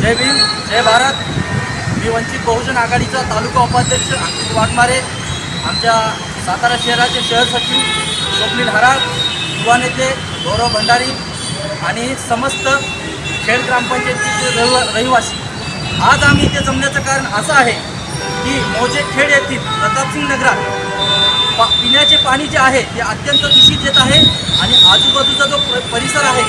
जय भीम जय भारत. मी वंचित बहुजन आघाडीचा तालुका उपाध्यक्ष अंकित वाघमारे आमच्या सातारा शहराचे शहर सचिव स्वप्नील हराळ युवा नेते गौरव भंडारी आणि समस्त खेड ग्रामपंचायतीचे रहिवा रहिवासी. आज आम्ही इथे जमण्याचं कारण असं आहे की मोजे खेड येथील प्रतापसिंग नगरात पा पिण्याचे पाणी जे आहे ते अत्यंत दूषित येत आहे आणि आजूबाजूचा जो परिसर आहे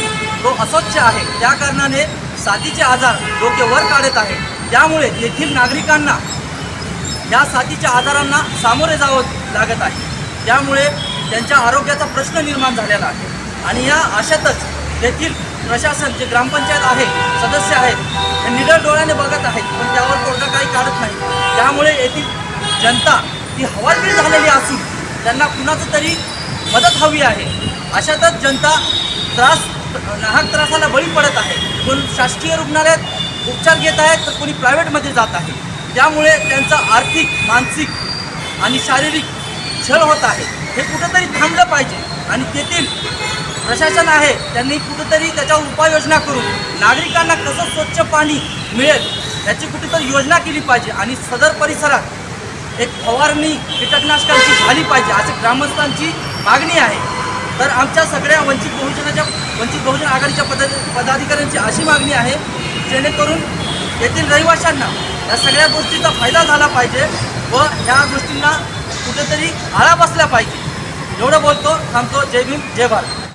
तो अस्वच्छ आहे. त्या कारणाने साथीचे आजार डोके वर काढत आहे. त्यामुळे येथील नागरिकांना या साथीच्या आजारांना सामोरे जावं लागत आहे. त्यामुळे त्यांच्या आरोग्याचा प्रश्न निर्माण झालेला आहे. आणि या अशातच येथील प्रशासन जे ग्रामपंचायत आहे सदस्य आहेत हे निडर डोळ्याने बघत आहेत पण त्यावर तोडगा काही काढत नाही. त्यामुळे येथील जनता ही हवालदिल झालेली असून त्यांना कुणाचं तरी मदत हवी आहे. अशातच जनता त्रास नाहक त्रासाला बळी पडत आहे. कोण शासकीय रुग्णालयात उपचार घेत आहेत तर कोणी प्रायव्हेटमध्ये जात आहे. त्यामुळे त्यांचा आर्थिक मानसिक आणि शारीरिक छळ होत आहे. हे कुठंतरी थांबलं पाहिजे आणि तेथील प्रशासन आहे त्यांनी कुठंतरी त्याच्यावर उपाययोजना करून नागरिकांना कसं स्वच्छ पाणी मिळेल याची कुठेतरी योजना केली पाहिजे आणि सदर परिसरात एक फवारणी कीटकनाशकांची झाली पाहिजे अशी ग्रामस्थांची मागणी आहे. तर आमच्या सगळ्या वंचित बहुजनाच्या वंचित बहुजन आघाडीच्या पद पदाधिकाऱ्यांची अशी मागणी आहे जेणेकरून येथील रहिवाशांना या सगळ्या गोष्टीचा फायदा झाला पाहिजे व ह्या गोष्टींना कुठेतरी आळा बसला पाहिजे. एवढं बोलतो थांबतो. जय भीम जय भारत.